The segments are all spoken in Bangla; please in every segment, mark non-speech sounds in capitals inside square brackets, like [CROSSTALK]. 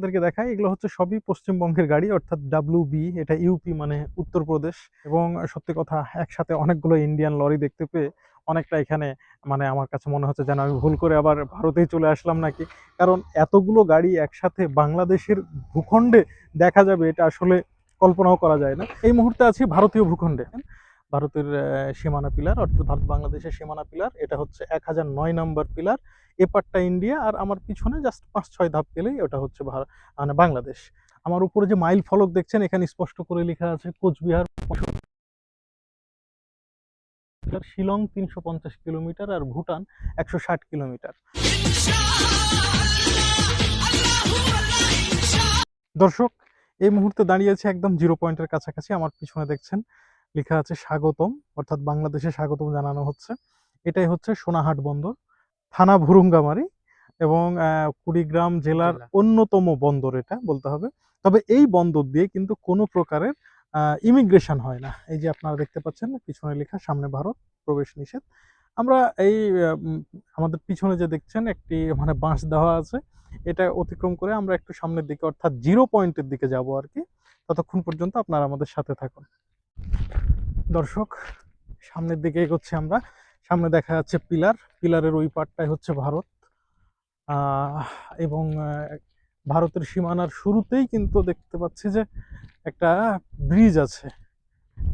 আপনাদেরকে দেখাই, এগুলো হচ্ছে সবই পশ্চিমবঙ্গের গাড়ি, অর্থাৎ ডাব্লিউ বি এটা ইউপি মানে উত্তরপ্রদেশ। এবং সত্যি কথা, একসাথে অনেকগুলো ইন্ডিয়ান লরি দেখতে পেয়ে অনেকটা এখানে মানে আমার কাছে মনে হচ্ছে যেন আমি ভুল করে আবার ভারতেই চলে আসলাম নাকি। কারণ এতগুলো গাড়ি একসাথে বাংলাদেশের ভূখণ্ডে দেখা যাবে, এটা আসলে কল্পনাও করা যায় না। এই মুহূর্তে আছি ভারতীয় ভূখণ্ডে। ভারতের সীমানা পিলার অর্থাৎ ভারত বাংলাদেশের সীমানা পিলার এটা হচ্ছে এক হাজার নয় নম্বর পিলার এপারটা ইন্ডিয়া আর আমার পিছনে জাস্ট পাঁচ, ছয় ধাপ গেলেই ওটা হচ্ছে মানে বাংলাদেশ। আমার উপরে যে মাইল ফলক দেখছেন, এখানে স্পষ্ট করে লেখা আছে কোচবিহার শিলং তিনশো পঞ্চাশ কিলোমিটার আর ভুটান একশো ষাট কিলোমিটার। দর্শক, এই মুহূর্তে দাঁড়িয়ে আছে একদম জিরো পয়েন্টের কাছাকাছি। আমার পিছনে দেখছেন, লেখা আছে স্বাগতম, অর্থাৎ বাংলাদেশে স্বাগতম জানানো হচ্ছে। এটাই হচ্ছে সোনাহাট বন্দর। থানা ভুরুঙ্গামারি এবং কুড়িগ্রাম জেলার অন্যতম বন্দর এটা বলতে হবে। তবে এই বন্দর দিয়ে কিন্তু কোনো প্রকারের ইমিগ্রেশন হয় না। এই যে আপনারা দেখতে পাচ্ছেন পিছনে লেখা সামনে ভারত প্রবেশ নিষেধ। আমরা এই আমাদের পিছনে যে দেখছেন একটি মানে বাঁশ দেওয়া আছে। এটা অতিক্রম করে আমরা একটু সামনের দিকে অর্থাৎ জিরো পয়েন্টের দিকে যাব আর কি। ততক্ষণ পর্যন্ত আপনারা আমাদের সাথে থাকুন। দর্শক সামনের দিকে এগোচ্ছি আমরা। সামনে দেখা যাচ্ছে পিলার। পিলারের ওই পারটাই হচ্ছে ভারত। এবং ভারতের সীমানার শুরুতেই কিন্তু দেখতে পাচ্ছি যে একটা ব্রিজ আছে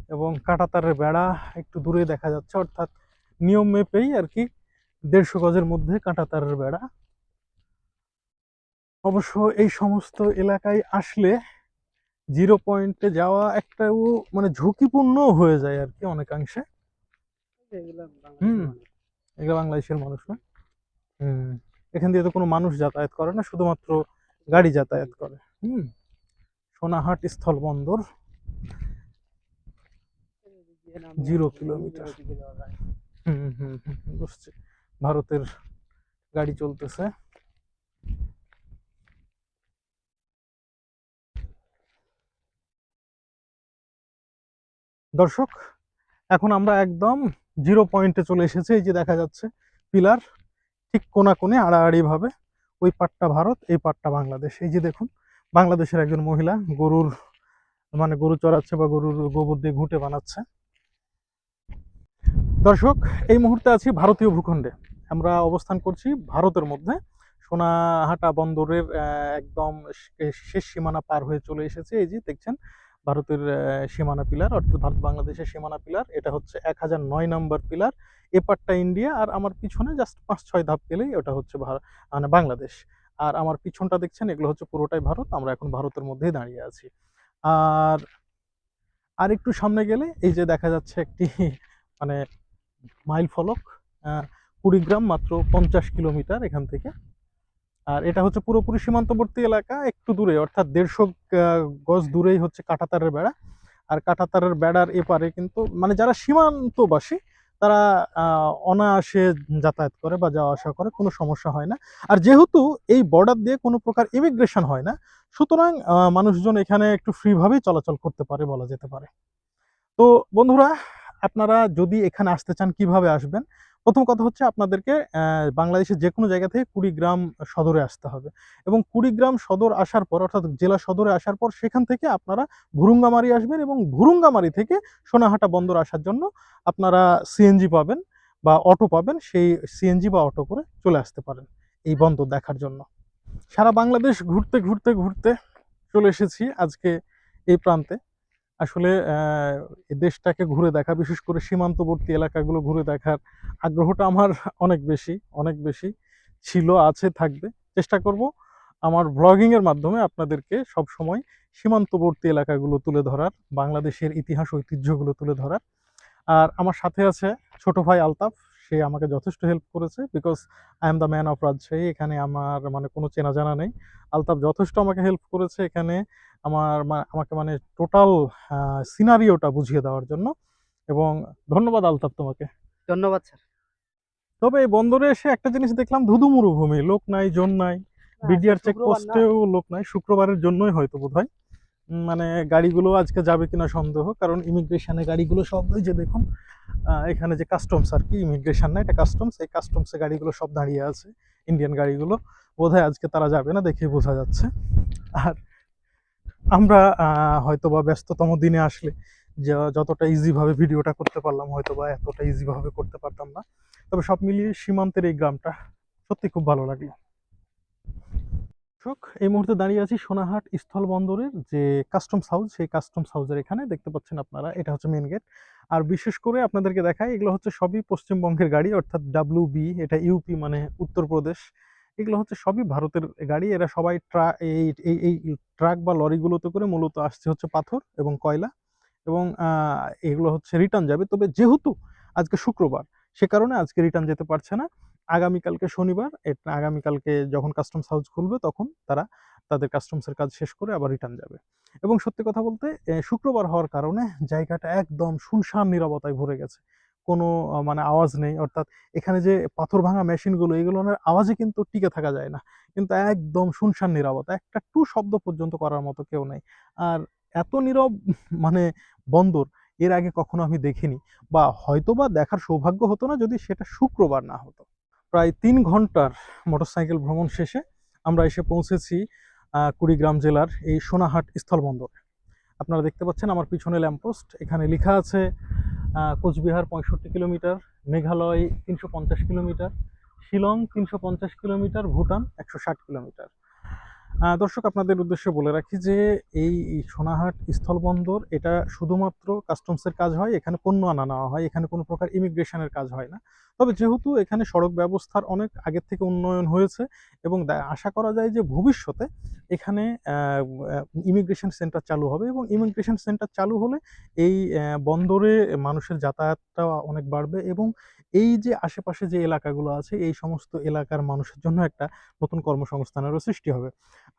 এবং কাঁটাতারের বেড়া একটু দূরে দেখা যাচ্ছে। অর্থাৎ নিয়ম মেপেই আর কি দেড়শো গজের মধ্যে কাঁটাতারের বেড়া। অবশ্য এই সমস্ত এলাকায় আসলে জিরো পয়েন্টে যাওয়া একটা মানে ঝুঁকিপূর্ণ হয়ে যায় আর কি অনেকাংশে। হুম। এগুলো বাংলাদেশের মানুষ না? হুম। এখান দিয়ে তো কোনো মানুষ যাতায়াত করে না শুধুমাত্র গাড়ি যাতায়াত করে। হুম। সোনাহাট স্থল বন্দর জিরো কিলোমিটার। হুম হুম হুম, হুম, বুঝছি। ভারতের গাড়ি চলতেছে। দর্শক এখন আমরা একদম জিরো পয়েন্টে চলে এসেছে, এই যে দেখা যাচ্ছে পিলার ঠিক কোনা কোণে আড়াআড়ি ভাবে। ওই পাটটা ভারত, এই পাটটা বাংলাদেশ। এই যে দেখুন, বাংলাদেশের একজন মহিলা গরুর মানে গরু চড়াচ্ছে বা গরুর গোবর দিয়ে ঘুঁটে বানাচ্ছে। দর্শক, এই মুহূর্তে আছি ভারতীয় ভূখণ্ডে। আমরা অবস্থান করছি ভারতের মধ্যে। সোনাহাটা বন্দরের একদম শেষ সীমানা পার হয়ে চলে এসেছে। এই যে দেখছেন ভারতের সীমানা পিলার, অর্থাৎ ভারত বাংলাদেশের সীমানা পিলার। এটা হচ্ছে এক হাজার নয় নম্বর পিলার। এপারটা ইন্ডিয়া আর আমার পিছনে জাস্ট পাঁচ, ছয় ধাপ গেলেই ওটা হচ্ছে মানে বাংলাদেশ। আর আমার পিছনটা দেখছেন, এগুলো হচ্ছে পুরোটাই ভারত, আমরা এখন ভারতের মধ্যেই দাঁড়িয়ে আছি। আর আর একটু সামনে গেলে এই যে দেখা যাচ্ছে একটি [LAUGHS] মানে মাইল ফলক কুড়িগ্রাম মাত্র পঞ্চাশ কিলোমিটার এখান থেকে। আর এটা হচ্ছে পুরোপুরি সীমান্তবর্তী এলাকা, একটু দূরে, অর্থাৎ দেড়শো গজ দূরেই হচ্ছে কাঁটাতারের বেড়া। আর কাঁটাতারের বেড়ার এপারে কিন্তু মানে যারা সীমান্তবাসী, তারা অনায়াসে যাতায়াত করে বা যাওয়া আসা করে, কোনো সমস্যা হয় না। আর যেহেতু এই বর্ডার দিয়ে কোনো প্রকার ইমিগ্রেশন হয় না, সুতরাং মানুষজন এখানে একটু ফ্রিভাবেই চলাচল করতে পারে বলা যেতে পারে। তো বন্ধুরা, আপনারা যদি এখানে আসতে চান, কীভাবে আসবেন? প্রথম কথা হচ্ছে আপনাদেরকে বাংলাদেশের যে কোনো জায়গা থেকে কুড়িগ্রাম সদরে আসতে হবে। এবং কুড়িগ্রাম সদর আসার পর, অর্থাৎ জেলা সদরে আসার পর, সেখান থেকে আপনারা ভুরুঙ্গামারি আসবেন এবং ভুরুঙ্গামারি থেকে সোনাহাটা বন্দর আসার জন্য আপনারা সিএনজি পাবেন বা অটো পাবেন, সেই সিএনজি বা অটো করে চলে আসতে পারেন এই বন্দর দেখার জন্য। সারা বাংলাদেশ ঘুরতে ঘুরতে ঘুরতে চলে এসেছি আজকে এই প্রান্তে। আসলে দেশটাকে ঘুরে দেখা, বিশেষ করে সীমান্তবর্তী এলাকাগুলো ঘুরে দেখার আগ্রহটা আমার অনেক বেশি অনেক বেশি ছিল, আছে, থাকবে। চেষ্টা করব আমার ব্লগিং এর মাধ্যমে আপনাদেরকে সব সময় সীমান্তবর্তী এলাকাগুলো তুলে ধরার, বাংলাদেশের ইতিহাস, ঐতিহ্যগুলো তুলে ধরার। আর আমার সাথে আছে ছোট ভাই আলতাফ, সে আমাকে যথেষ্ট হেল্প করেছে because I am the man of Rajshahi এখানে আমার মানে কোনো চেনা জানা নেই। আলতাফ যথেষ্ট আমাকে হেল্প করেছে, এখানে আমার মা- আমাকে মানে টোটাল সিনারিওটা বুঝিয়ে দেওয়ার জন্য। এবং ধন্যবাদ আলতাফ তোমাকে। ধন্যবাদ স্যার। তবে এই বন্দরে এসে একটা জিনিস দেখলাম ধুধু মরুভূমি। লোক নাই জন নাই। বিডিআর চেক পোস্টেও লোক নাই। শুক্রবারের জন্যই হয়তো বোধ হয় মানে গাড়িগুলো আজকে যাবে কিনা সন্দেহ কারণ ইমিগ্রেশনে গাড়িগুলো সব ওই যে দেখুন এখানে যে কাস্টমস আর কি ইমিগ্রেশন না এটা কাস্টমস এই কাস্টমসে গাড়িগুলো সব দাঁড়িয়ে আছে ইন্ডিয়ান গাড়িগুলো। বোধহয় আজকে তারা যাবে না দেখেই বোঝা যাচ্ছে। আর আমরা আহ, হয়তোবা ব্যস্ততম দিনে আসলে যতটা ইজিভাবে ভিডিওটা করতে পারলাম হয়তোবা এতটা ইজিভাবে করতে পারতাম না। তবে সব মিলিয়ে সীমান্তের এই গ্রামটা সত্যি খুব ভালো লাগল। এই মুহূর্তে দাঁড়িয়ে আছি সোনাহাট স্থল বন্দরের যে কাস্টমস হাউস সেই কাস্টমস হাউসের এখানে। দেখতে পাচ্ছেন আপনারা এটা হচ্ছে মেন গেট আর বিশেষ করে আপনাদেরকে দেখাই এগুলো হচ্ছে সবই পশ্চিমবঙ্গের গাড়ি অর্থাৎ ডাব্লিউ বি এটা ইউপি মানে উত্তরপ্রদেশ। এগুলো হচ্ছে সবই ভারতের গাড়ি। এরা সবাই ট্রাক এই এই ট্রাক বা লরিগুলোতে করে মূলত আসছে হচ্ছে পাথর এবং কয়লা এবং এগুলো হচ্ছে রিটার্ন যাবে। তবে যেহেতু আজকে শুক্রবার, সে কারণে আজকে রিটার্ন যেতে পারছে না। আগামীকালকে শনিবার আগামীকালকে যখন কাস্টমস হাউস খুলবে তখন তারা তাদের কাস্টমসের কাজ শেষ করে আবার রিটার্ন যাবে। এবং সত্যি কথা বলতে শুক্রবার হওয়ার কারণে জায়গাটা একদম শুনশান নীরবতায় ভরে গেছে। কোনো মানে আওয়াজ নেই। অর্থাৎ এখানে যে পাথর ভাঙা মেশিনগুলো এগুলোর আওয়াজে কিন্তু টিকে থাকা যায় না। কিন্তু একদম শুনশান নীরবতা একটা টু শব্দ পর্যন্ত করার মতো কেউ নেই। আর এত নীরব [LAUGHS] মানে বন্দর, এর আগে কখনো আমি দেখিনি। বা হয়তোবা দেখার সৌভাগ্য হতো না যদি সেটা শুক্রবার না হতো। প্রায় তিন ঘণ্টার মোটরসাইকেল ভ্রমণ শেষে আমরা এসে পৌঁছেছি কুড়িগ্রাম জেলার এই সোনাহাট স্থলবন্দরে। আপনারা দেখতে পাচ্ছেন আমার পিছনে ল্যাম্পপোস্ট। এখানে লেখা আছে কোচবিহার পঁয়ষট্টি কিলোমিটার, মেঘালয় তিনশো পঞ্চাশ কিলোমিটার, শিলং তিনশো পঞ্চাশ কিলোমিটার, ভুটান একশো ষাট কিলোমিটার। দর্শক, আপনাদের উদ্দেশ্যে বলে রাখি যে এই সোনাহাট স্থলবন্দর, এটা শুধুমাত্র কাস্টমসের কাজ হয়, এখানে পণ্য আনা নেওয়া হয়, এখানে কোনো প্রকার ইমিগ্রেশনের কাজ হয় না। তবে যেহেতু এখানে সড়ক ব্যবস্থার অনেক আগের থেকে উন্নয়ন হয়েছে এবং আশা করা যায় যে ভবিষ্যতে এখানে ইমিগ্রেশন সেন্টার চালু হবে এবং ইমিগ্রেশন সেন্টার চালু হলে এই বন্দরে মানুষের যাতায়াতটা অনেক বাড়বে এবং এই যে আশেপাশে যে এলাকাগুলো আছে, এই সমস্ত এলাকার মানুষের জন্য একটা নতুন কর্মসংস্থানেরও সৃষ্টি হবে।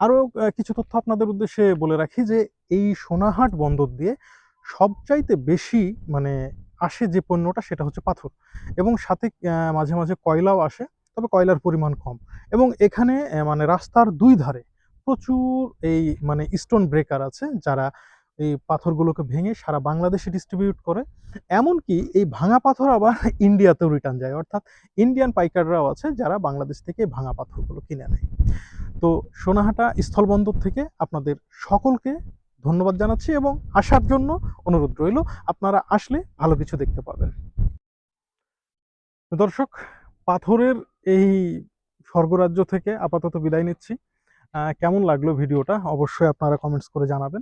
আরও কিছু তথ্য আপনাদের উদ্দেশ্যে বলে রাখি যে এই সোনাহাট বন্দর দিয়ে সবচাইতে বেশি মানে আসে যে পণ্যটা সেটা হচ্ছে পাথর এবং সাথে মাঝে মাঝে কয়লাও আসে, তবে কয়লার পরিমাণ কম এবং এখানে মানে রাস্তার দুই ধারে প্রচুর এই মানে স্টোন ব্রেকার আছে যারা এই পাথরগুলোকে ভেঙে সারা বাংলাদেশে ডিস্ট্রিবিউট করে। এমনকি এই ভাঙা পাথর আবার ইন্ডিয়াতেও রিটার্ন যায়, অর্থাৎ ইন্ডিয়ান পাইকাররাও আছে যারা বাংলাদেশ থেকে ভাঙা পাথরগুলো কিনে নেয়। তো সোনাহাটা স্থলবন্দর থেকে আপনাদের সকলকে ধন্যবাদ জানাচ্ছি এবং আসার জন্য অনুরোধ রইল, আপনারা আসলে ভালো কিছু দেখতে পাবেন। দর্শক, পাথরের এই স্বর্গরাজ্য থেকে আপাতত বিদায় নিচ্ছি। কেমন লাগল ভিডিওটা? অবশ্যই আপনারা কমেন্টস করে জানাবেন।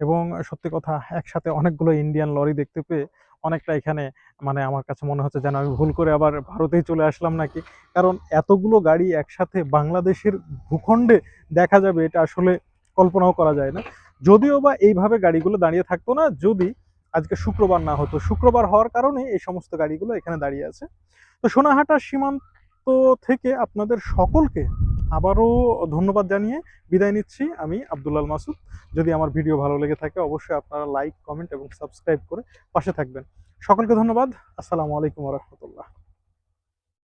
এবং সত্যি কথা, একসাথে অনেকগুলো ইন্ডিয়ান লরি দেখতে পেয়ে অনেকটা এখানে মানে আমার কাছে মনে হচ্ছে যেন আমি ভুল করে আবার ভারতেই চলে আসলাম নাকি? কারণ এতগুলো গাড়ি একসাথে বাংলাদেশের ভূখণ্ডে দেখা যাবে, এটা আসলে কল্পনাও করা যায় না। যদিও বা এইভাবে গাড়িগুলো দাঁড়িয়ে থাকতো না, যদি আজকে শুক্রবার না হতো। শুক্রবার হওয়ার কারণে এই সমস্ত গাড়িগুলো এখানে দাঁড়িয়ে আছে। তো সোনাহাটা সীমান্ত থেকে আপনাদের সকলকে আবারও ধন্যবাদ জানিয়ে বিদায় নিচ্ছি আমি আবদুল্লাল মাসুদ। যদি আমার ভিডিও ভালো লেগে থাকে, অবশ্যই আপনারা লাইক, কমেন্ট এবং সাবস্ক্রাইব করে পাশে থাকবেন। সকলকে ধন্যবাদ। আসসালামু আলাইকুম রহমতুল্লাহ।